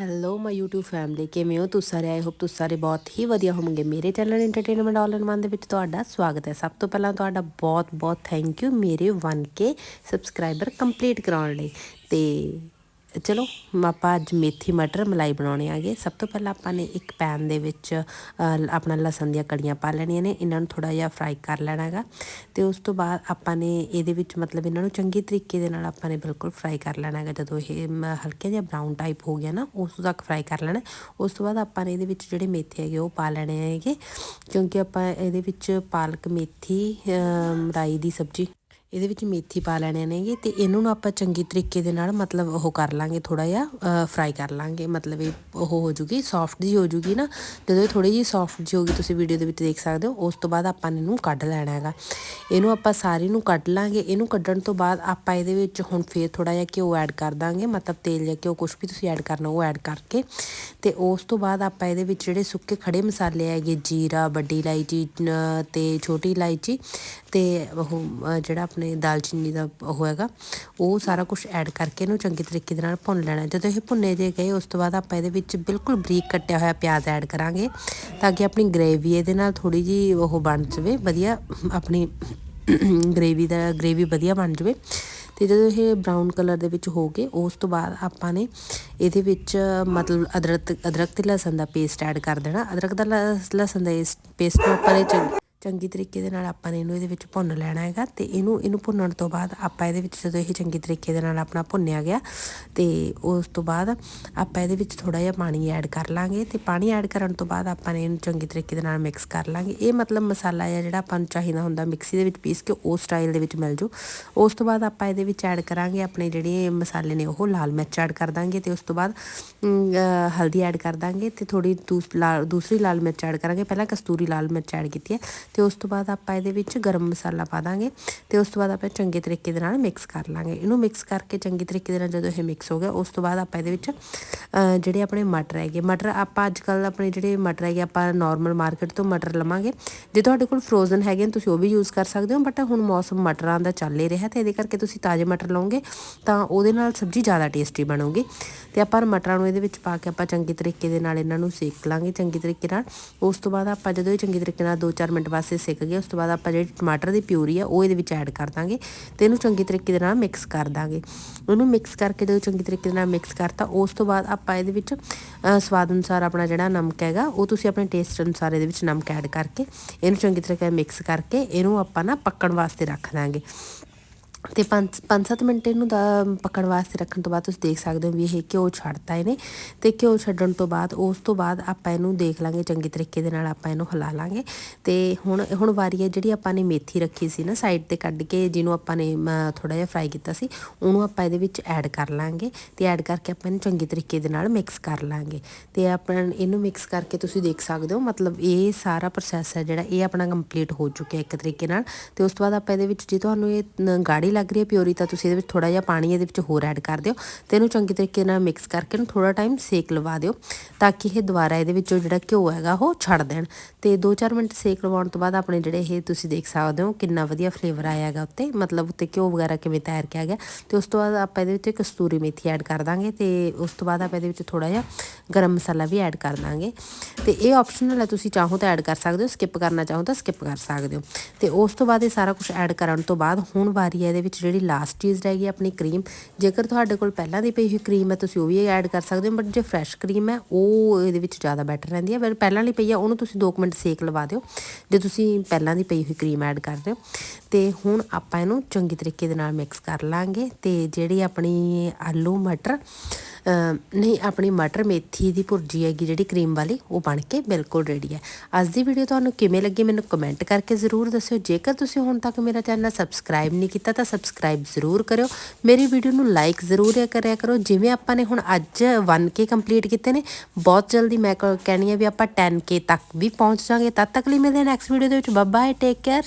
Hello ਮਾਈ YouTube family ਕਿਵੇਂ ਹੋ? ਤੁਸੀਂ ਸਾਰੇ? ਆਈ ਹੋਪ ਤੁਸੀਂ ਸਾਰੇ ਬਹੁਤ ਹੀ ਵਧੀਆ ਹੋਵੋਗੇ। ਮੇਰੇ channel entertainment all in one ਦੇ ਵਿੱਚ ਤੁਹਾਡਾ ਸਵਾਗਤ ਹੈ। ਸਭ ਤੋਂ ਪਹਿਲਾਂ ਤੁਹਾਡਾ ਬਹੁਤ ਬਹੁਤ ਥੈਂਕ ਯੂ ਮੇਰੇ 1k ਸਬਸਕ੍ਰਾਈਬਰ ਕੰਪਲੀਟ ਕਰਾਉਣ ਲਈ। ਤੇ ਚਲੋ ਆਪਾਂ ਅੱਜ ਮੇਥੀ ਮਟਰ ਮਲਾਈ ਬਣਾਉਣੇ ਆਗੇ ਸਭ ਤੋਂ ਪਹਿਲਾਂ ਆਪਾਂ ਨੇ ਇੱਕ ਪੈਨ ਦੇ ਵਿੱਚ ਆਪਣਾ ਲਸਣ ਦੀਆਂ ਕੜੀਆਂ ਪਾ ਲੈਣੀਆਂ ਨੇ। ਇਹਨਾਂ ਨੂੰ ਥੋੜਾ ਜਿਹਾ ਫਰਾਈ ਕਰ ਲੈਣਾ ਹੈਗਾ। ਤੇ ਉਸ ਤੋਂ ਬਾਅਦ ਆਪਾਂ ਨੇ ਇਹਦੇ ਵਿੱਚ ਮਤਲਬ ਇਹਨਾਂ ਨੂੰ ਚੰਗੇ ਤਰੀਕੇ ਦੇ ਨਾਲ ਆਪਾਂ ਨੇ ਬਿਲਕੁਲ ਫਰਾਈ ਕਰ ਲੈਣਾ ਹੈਗਾ। ਜਦੋਂ ਇਹ ਮ, ਹਲਕੇ ਜਿਹਾ ਬਰਾਊਨ ਟਾਈਪ ਹੋ ਗਿਆ ਨਾ ਉਸ ਤੱਕ ਫਰਾਈ ਕਰ ਲੈਣਾ। ਉਸ ਤੋਂ ਬਾਅਦ ਆਪਾਂ ਨੇ ਇਹਦੇ ਵਿੱਚ ਜਿਹੜੇ ਮੇਥੇ ਹੈਗੇ ਉਹ ਪਾ ਲੈਣੇ ਹੈਗੇ। ਕਿਉਂਕਿ ਆਪਾਂ ਇਹਦੇ ਵਿੱਚ ਪਾਲਕ ਮੇਥੀ ਰਾਈ ਦੀ ਸਬਜ਼ੀ ਇਹਦੇ ਵਿੱਚ ਮੇਥੀ ਪਾ ਲੈਣੇ ਨੇਗੇ ਤੇ ਇਹਨਾਂ ਨੂੰ ਆਪਾਂ ਚੰਗੀ ਤਰੀਕੇ ਦੇ ਨਾਲ ਮਤਲਬ ਉਹ ਕਰ ਲਾਂਗੇ ਥੋੜਾ ਜਿਹਾ ਫਰਾਈ ਕਰ ਲਾਂਗੇ। ਮਤਲਬ ਇਹ ਉਹ ਹੋ ਜੂਗੀ ਸੌਫਟ ਜੀ ਹੋ ਜੂਗੀ ਨਾ। ਜਦੋਂ ਇਹ ਥੋੜੀ ਜੀ ਸੌਫਟ ਜੀ ਹੋਗੀ ਤੁਸੀਂ ਵੀਡੀਓ ਦੇ ਵਿੱਚ ਦੇਖ ਸਕਦੇ ਹੋ ਉਸ ਤੋਂ ਬਾਅਦ ਆਪਾਂ ਇਹਨੂੰ ਕੱਢ ਲੈਣਾ ਹੈਗਾ। ਇਹਨੂੰ ਆਪਾਂ ਸਾਰੀ ਨੂੰ ਕੱਢ ਲਾਂਗੇ। ਇਹਨੂੰ ਕੱਢਣ ਤੋਂ ਬਾਅਦ ਆਪਾਂ ਇਹਦੇ ਵਿੱਚ ਹੁਣ ਫੇਰ ਥੋੜਾ ਜਿਹਾ ਘਿਓ ਐਡ ਕਰ ਦਾਂਗੇ। ਮਤਲਬ ਤੇਲ ਜਾਂ ਘਿਓ ਕੁਝ ਵੀ ਤੁਸੀਂ ਐਡ ਕਰਨਾ ਉਹ ਐਡ ਕਰਕੇ। ਤੇ ਉਸ ਤੋਂ ਬਾਅਦ ਆਪਾਂ ਇਹਦੇ ਵਿੱਚ ਜਿਹੜੇ ਸੁੱਕੇ ਖੜੇ ਮਸਾਲੇ ਹੈਗੇ ਜੀਰਾ ਵੱਡੀ ਇਲਾਇਚੀ ਅ, ਤੇ ਛੋਟੀ ਇਲਾਇਚੀ ਤੇ ਉਹ ਜਿਹੜਾ ਆਪਣੇ ਦਾਲਚੀਨੀ ਦਾ ਉਹ ਹੈਗਾ, ਉਹ ਸਾਰਾ ਕੁਝ ਐਡ ਕਰਕੇ ਇਹਨੂੰ ਚੰਗੇ ਤਰੀਕੇ ਦੇ ਨਾਲ ਭੁੰਨ ਲੈਣਾ। ਜਦੋਂ ਇਹ ਭੁੰਨੇ ਜੇ ਗਏ, ਉਸ ਤੋਂ ਬਾਅਦ ਆਪਾਂ ਇਹਦੇ ਵਿੱਚ ਬਿਲਕੁਲ ਬਰੀਕ ਕੱਟਿਆ ਹੋਇਆ ਪਿਆਜ਼ ਐਡ ਕਰਾਂਗੇ, ਤਾਂ ਕਿ ਆਪਣੀ ਗ੍ਰੇਵੀ ਇਹਦੇ ਨਾਲ ਥੋੜੀ ਜੀ ਉਹ ਬਣ ਜਾਵੇ, ਵਧੀਆ ਆਪਣੀ ਗ੍ਰੇਵੀ ਦਾ ਗ੍ਰੇਵੀ ਵਧੀਆ ਬਣ ਜਾਵੇ। ਤੇ ਜਦੋਂ ਇਹ ਬ੍ਰਾਊਨ ਕਲਰ ਦੇ ਵਿੱਚ ਹੋ ਗਏ, ਉਸ ਤੋਂ ਬਾਅਦ ਆਪਾਂ ਨੇ ਇਹਦੇ ਵਿੱਚ ਮਤਲਬ ਅਦਰਕ ਅਦਰਕ ਤੇ ਲਸਣ ਦਾ ਪੇਸਟ ਐਡ ਕਰ ਦੇਣਾ। ਅਦਰਕ ਦਾ ਲਸ- ਲਸਣ ਦਾ ਪੇਸਟ ਨੂੰ ਆਪਾਂ ਨੇ ਚੰਗੀ ਤਰੀਕੇ ਦੇ ਨਾਲ ਆਪਾਂ ਨੇ ਇਹਨੂੰ ਇਹਦੇ ਵਿੱਚ ਭੁੰਨ ਲੈਣਾ ਹੈਗਾ ਤੇ ਇਹਨੂੰ ਇਹਨੂੰ ਭੁੰਨਣ ਤੋਂ ਬਾਅਦ ਆਪਾਂ ਇਹਦੇ ਵਿੱਚ ਜਦੋਂ ਇਹ ਚੰਗੀ ਤਰੀਕੇ ਦੇ ਨਾਲ ਆਪਣਾ ਭੁੰਨਿਆ ਗਿਆ ਤੇ ਉਸ ਤੋਂ ਬਾਅਦ ਆਪਾਂ ਇਹਦੇ ਵਿੱਚ ਥੋੜਾ ਜਿਹਾ ਪਾਣੀ ਐਡ ਕਰ ਲਾਂਗੇ ਤੇ ਪਾਣੀ ਐਡ ਕਰਨ ਤੋਂ ਬਾਅਦ ਆਪਾਂ ਨੇ ਇਹਨੂੰ ਚੰਗੀ ਤਰੀਕੇ ਦੇ ਨਾਲ ਮਿਕਸ ਕਰ ਲਾਂਗੇ। ਇਹ ਮਤਲਬ ਮਸਾਲਾ ਹੈ ਜਿਹੜਾ ਆਪਾਂ ਨੂੰ ਚਾਹੀਦਾ ਹੁੰਦਾ ਮਿਕਸੀ ਦੇ ਵਿੱਚ ਪੀਸ ਕੇ ਉਸ ਸਟਾਈਲ ਦੇ ਵਿੱਚ ਮਿਲ ਜੂ ਉਸ ਤੋਂ ਬਾਅਦ ਆਪਾਂ ਇਹਦੇ ਵਿੱਚ ਐਡ ਕਰਾਂਗੇ ਆਪਣੇ ਜਿਹੜੇ ਮਸਾਲੇ ਨੇ ਉਹ ਲਾਲ ਮਿਰਚ ਐਡ ਕਰ ਦਾਂਗੇ ਤੇ ਉਸ ਤੋਂ ਬਾਅਦ ਹਲਦੀ ਐਡ ਕਰ ਦਾਂਗੇ ਤੇ ਥੋੜੀ ਦੂਸਰੀ ਲਾਲ ਮਿਰਚ ਐਡ ਕਰਾਂਗੇ। ਪਹਿਲਾਂ ਕਸਤੂਰੀ ਲਾਲ ਮਿਰਚ ਐਡ ਕੀਤੀ ਹੈ। ਤੇ ਉਸ ਤੋਂ ਬਾਅਦ ਆਪਾਂ ਇਹਦੇ ਵਿੱਚ ਗਰਮ ਮਸਾਲਾ ਪਾ ਦਾਂਗੇ ਤੇ ਉਸ ਤੋਂ ਬਾਅਦ ਆਪਾਂ ਚੰਗੇ ਤਰੀਕੇ ਦੇ ਨਾਲ ਮਿਕਸ ਕਰ ਲਾਂਗੇ। ਇਹਨੂੰ ਮਿਕਸ ਕਰਕੇ ਚੰਗੇ ਤਰੀਕੇ ਦੇ ਨਾਲ ਜਦੋਂ ਇਹ ਮਿਕਸ ਹੋ ਗਿਆ, ਉਸ ਤੋਂ ਬਾਅਦ ਆਪਾਂ ਇਹਦੇ ਵਿੱਚ ਜਿਹੜੇ ਆਪਣੇ ਮਟਰ ਹੈਗੇ, ਮਟਰ ਆਪਾਂ ਅੱਜ ਕੱਲ ਆਪਣੇ ਜਿਹੜੇ ਮਟਰ ਹੈਗੇ, ਆਪਾਂ ਨਾਰਮਲ ਮਾਰਕੀਟ ਤੋਂ ਮਟਰ ਲਵਾਂਗੇ। ਜੇ ਤੁਹਾਡੇ ਕੋਲ ਫਰੋਜ਼ਨ ਹੈਗੇ ਨੇ, ਤੁਸੀਂ ਉਹ ਵੀ ਯੂਜ਼ ਕਰ ਸਕਦੇ ਹੋ ਬਟ ਹੁਣ ਮੌਸਮ ਮਟਰਾਂ ਦਾ ਚੱਲ ਹੀ ਰਿਹਾ ਤੇ ਇਹਦੇ ਕਰਕੇ ਤੁਸੀਂ ਤਾਜ਼ੇ ਮਟਰ ਲਓਗੇ, ਤਾਂ ਉਹਦੇ ਨਾਲ ਸਬਜ਼ੀ ਜ਼ਿਆਦਾ ਟੇਸਟੀ ਬਣੂਗੀ। ਤੇ ਆਪਾਂ ਮਟਰਾਂ ਨੂੰ ਇਹਦੇ ਵਿੱਚ ਪਾ ਕੇ ਆਪਾਂ ਚੰਗੇ ਤਰੀਕੇ ਦੇ ਨਾਲ ਇਹਨਾਂ ਨੂੰ ਸੇਕ ਲਾਂਗੇ ਚੰਗੇ ਤਰੀਕੇ ਨਾਲ। ਉਸ ਤੋਂ ਬਾਅਦ ਆਪਾਂ ਜਦੋਂ ਇਹ ਚੰਗੇ ਤਰੀਕੇ ਨਾਲ 2-4 ਮਿੰਟ ਵਾਸਤੇ ਸਿੱਕ ਗਏ, ਉਸ ਤੋਂ ਬਾਅਦ ਆਪਾਂ ਜਿਹੜੀ ਟਮਾਟਰ ਦੀ ਪਿਊਰੀ ਆ, ਉਹ ਇਹਦੇ ਵਿੱਚ ਐਡ ਕਰ ਦਾਂਗੇ ਤੇ ਇਹਨੂੰ ਚੰਗੀ ਤਰੀਕੇ ਦੇ ਨਾਲ ਮਿਕਸ ਕਰ ਦਾਂਗੇ। ਉਹਨੂੰ ਮਿਕਸ ਕਰਕੇ ਜਦੋਂ ਚੰਗੀ ਤਰੀਕੇ ਦੇ ਨਾਲ ਮਿਕਸ ਕਰਤਾ, ਉਸ ਤੋਂ ਬਾਅਦ ਆਪਾਂ ਇਹਦੇ ਵਿੱਚ ਸਵਾਦ ਅਨੁਸਾਰ ਆਪਣਾ ਜਿਹੜਾ ਨਮਕ ਹੈਗਾ, ਉਹ ਤੁਸੀਂ ਆਪਣੇ ਟੇਸਟ ਅਨੁਸਾਰ ਇਹਦੇ ਵਿੱਚ ਨਮਕ ਐਡ ਕਰਕੇ, ਇਹਨੂੰ ਚੰਗੀ ਤਰੀਕੇ ਮਿਕਸ ਕਰਕੇ, ਇਹਨੂੰ ਆਪਾਂ ਨਾ ਪੱਕਣ ਵਾਸਤੇ ਰੱਖ ਦਾਂਗੇ। ਤੇ 5 5-7 ਮਿੰਟ ਇਹਨੂੰ ਦਾ ਪੱਕਣ ਵਾਸਤੇ ਰੱਖਣ ਤੋਂ ਬਾਅਦ ਤੁਸੀਂ ਦੇਖ ਸਕਦੇ ਹੋ ਵੀ ਇਹ ਘਿਓ ਛੱਡਤਾ ਇਹਨੇ ਤੇ ਘਿਓ ਛੱਡਣ ਤੋਂ ਬਾਅਦ, ਉਸ ਤੋਂ ਬਾਅਦ ਆਪਾਂ ਇਹਨੂੰ ਦੇਖ ਲਾਂਗੇ, ਚੰਗੀ ਤਰੀਕੇ ਦੇ ਨਾਲ ਆਪਾਂ ਇਹਨੂੰ ਹਿਲਾ ਲਾਂਗੇ। ਤੇ ਹੁਣ ਹੁਣ ਵਾਰੀ ਹੈ ਜਿਹੜੀ ਆਪਾਂ ਨੇ ਮੇਥੀ ਰੱਖੀ ਸੀ ਨਾ ਸਾਈਡ ਤੇ ਕੱਢ ਕੇ, ਜਿਹਨੂੰ ਆਪਾਂ ਨੇ ਥੋੜਾ ਜਿਹਾ ਫਰਾਈ ਕੀਤਾ ਸੀ, ਉਹਨੂੰ ਆਪਾਂ ਇਹਦੇ ਵਿੱਚ ਐਡ ਕਰ ਲਾਂਗੇ ਤੇ ਐਡ ਕਰਕੇ ਆਪਾਂ ਇਹਨੂੰ ਚੰਗੀ ਤਰੀਕੇ ਦੇ ਨਾਲ ਮਿਕਸ ਕਰ ਲਾਂਗੇ। ਤੇ ਆਪਾਂ ਇਹਨੂੰ ਮਿਕਸ ਕਰਕੇ ਤੁਸੀਂ ਦੇਖ ਸਕਦੇ ਹੋ, ਮਤਲਬ ਇਹ ਸਾਰਾ ਪ੍ਰੋਸੈਸ ਹੈ ਜਿਹੜਾ ਇਹ ਆਪਣਾ ਕੰਪਲੀਟ ਹੋ ਚੁੱਕਿਆ ਇੱਕ ਤਰੀਕੇ ਨਾਲ। ਤੇ ਉਸ ਤੋਂ ਬਾਅਦ ਆਪਾਂ ਇਹਦੇ ਵਿੱਚ ਜੇ ਤੁਹਾਨੂੰ ਇਹ ਗਾੜੀ ਲੱਗ ਰਹੀ ਹੈ ਪਿਓਰੀ ਤਾਂ ਤੁਸੀਂ ਇਹਦੇ ਵਿੱਚ ਥੋੜਾ ਜਿਹਾ ਪਾਣੀ ਇਹਦੇ ਵਿੱਚ ਹੋਰ ਐਡ ਕਰ ਦਿਓ ਤੇ ਇਹਨੂੰ ਚੰਗੀ ਤਰੀਕੇ ਨਾਲ ਮਿਕਸ ਕਰਕੇ ਇਹਨੂੰ ਥੋੜਾ ਟਾਈਮ ਸੇਕ ਲਵਾ ਦਿਓ ਤਾਂ ਕਿ ਇਹ ਦੁਬਾਰਾ ਇਹਦੇ ਵਿੱਚੋਂ ਜਿਹੜਾ ਘਿਓ ਹੈਗਾ ਉਹ ਛੱਡ ਦੇਣ। ਤੇ 2-4 ਮਿੰਟ ਸੇਕ ਲਵਾਉਣ ਤੋਂ ਬਾਅਦ ਆਪਣੇ ਜਿਹੜੇ ਇਹ ਤੁਸੀਂ ਦੇਖ ਸਕਦੇ ਹੋ ਕਿੰਨਾ ਵਧੀਆ ਫਲੇਵਰ ਆਇਆ ਹੈਗਾ ਉੱਤੇ, ਮਤਲਬ ਉੱਤੇ ਘਿਓ ਵਗੈਰਾ ਕਿਵੇਂ ਤਿਆਰ ਕਿਹਾ ਗਿਆ। ਤੇ ਉਸ ਤੋਂ ਬਾਅਦ ਆਪਾਂ ਇਹਦੇ ਵਿੱਚ ਕਸਤੂਰੀ ਮੇਥੀ ਐਡ ਕਰ ਦਾਂਗੇ ਤੇ ਉਸ ਤੋਂ ਬਾਅਦ ਆਪਾਂ ਇਹਦੇ ਵਿੱਚ ਥੋੜਾ ਜਿਹਾ ਗਰਮ ਮਸਾਲਾ ਵੀ ਐਡ ਕਰ ਦਾਂਗੇ। ਤੇ ਇਹ ਆਪਸ਼ਨਲ ਹੈ ਤੁਸੀਂ ਚਾਹੋ ਤਾਂ ਐਡ ਕਰ ਸਕਦੇ ਹੋ ਸਕਿਪ ਕਰਨਾ ਚਾਹੋ ਤਾਂ ਸਕਿਪ ਕਰ ਸਕਦੇ ਹੋ। ਤੇ ਉਸ ਤੋਂ ਬਾਅਦ ਇਹ ਸਾਰਾ ਕੁਝ ਐਡ ਕਰਨ ਤੋਂ ਬਾਅਦ ਹੁਣ ਵਾਰੀ ਹੈ ਇਹਦੇ ਵਿੱਚ ਜਿਹੜੀ ਲਾਸਟ ਚੀਜ਼ ਰਹਿ ਗਈ ਆਪਣੀ ਕਰੀਮ ਜੇਕਰ ਤੁਹਾਡੇ ਕੋਲ ਪਹਿਲਾਂ ਦੀ ਪਈ ਹੋਈ ਕਰੀਮ ਹੈ, ਤੁਸੀਂ ਉਹ ਵੀ ਐਡ ਕਰ ਸਕਦੇ ਹੋ ਬਟ ਜੇ ਫਰੈਸ਼ ਕਰੀਮ ਹੈ, ਉਹ ਇਹਦੇ ਵਿੱਚ ਜ਼ਿਆਦਾ ਬੈਟਰ ਰਹਿੰਦੀ ਹੈ। ਪਰ ਪਹਿਲਾਂ ਲਈ ਪਈ ਹੈ, ਉਹਨੂੰ ਤੁਸੀਂ 2 ਮਿੰਟ ਸੇਕ ਲਵਾ ਦਿਓ, ਜੇ ਤੁਸੀਂ ਪਹਿਲਾਂ ਦੀ ਪਈ ਹੋਈ ਕਰੀਮ ਐਡ ਕਰਦੇ ਹੋ। ਤੇ ਹੁਣ ਆਪਾਂ ਇਹਨੂੰ ਚੰਗੀ ਤਰੀਕੇ ਦੇ ਨਾਲ ਮਿਕਸ ਕਰ ਲਾਂਗੇ, ਤੇ ਜਿਹੜੀ ਆਪਣੀ ਆਲੂ ਮਟਰ ਨਹੀਂ, ਆਪਣੀ ਮਟਰ ਮੇਥੀ ਦੀ ਭੁਰਜੀ ਹੈਗੀ ਜਿਹੜੀ ਕਰੀਮ ਵਾਲੀ, ਉਹ ਬਣ ਕੇ ਬਿਲਕੁਲ ਰੈਡੀ ਹੈ। ਅੱਜ ਦੀ ਵੀਡੀਓ ਤੁਹਾਨੂੰ ਕਿਵੇਂ ਲੱਗੀ ਮੈਨੂੰ ਕਮੈਂਟ ਕਰਕੇ ਜ਼ਰੂਰ ਦੱਸਿਓ। ਜੇਕਰ ਤੁਸੀਂ ਹੁਣ ਤੱਕ ਮੇਰਾ ਚੈਨਲ ਸਬਸਕ੍ਰਾਈਬ ਨਹੀਂ ਕੀਤਾ, ਤਾਂ ਸਬਸਕ੍ਰਾਈਬ ਜ਼ਰੂਰ ਕਰਿਓ। ਮੇਰੀ ਵੀਡੀਓ ਨੂੰ ਲਾਈਕ ਜ਼ਰੂਰ ਕਰਿਆ ਕਰੋ। ਜਿਵੇਂ ਆਪਾਂ ਨੇ ਹੁਣ ਅੱਜ 1k ਕੰਪਲੀਟ ਕੀਤੇ ਨੇ, ਬਹੁਤ ਜਲਦੀ ਮੈਂ ਕ- ਕਹਿਣੀ ਹੈ ਵੀ ਆਪਾਂ 10k ਤੱਕ ਵੀ ਪਹੁੰਚ ਜਾਾਂਗੇ ਤਦ ਤੱਕ ਲਈ ਮਿਲਦੇ ਨੈਕਸਟ ਵੀਡੀਓ ਦੇ ਵਿੱਚ। Bye take care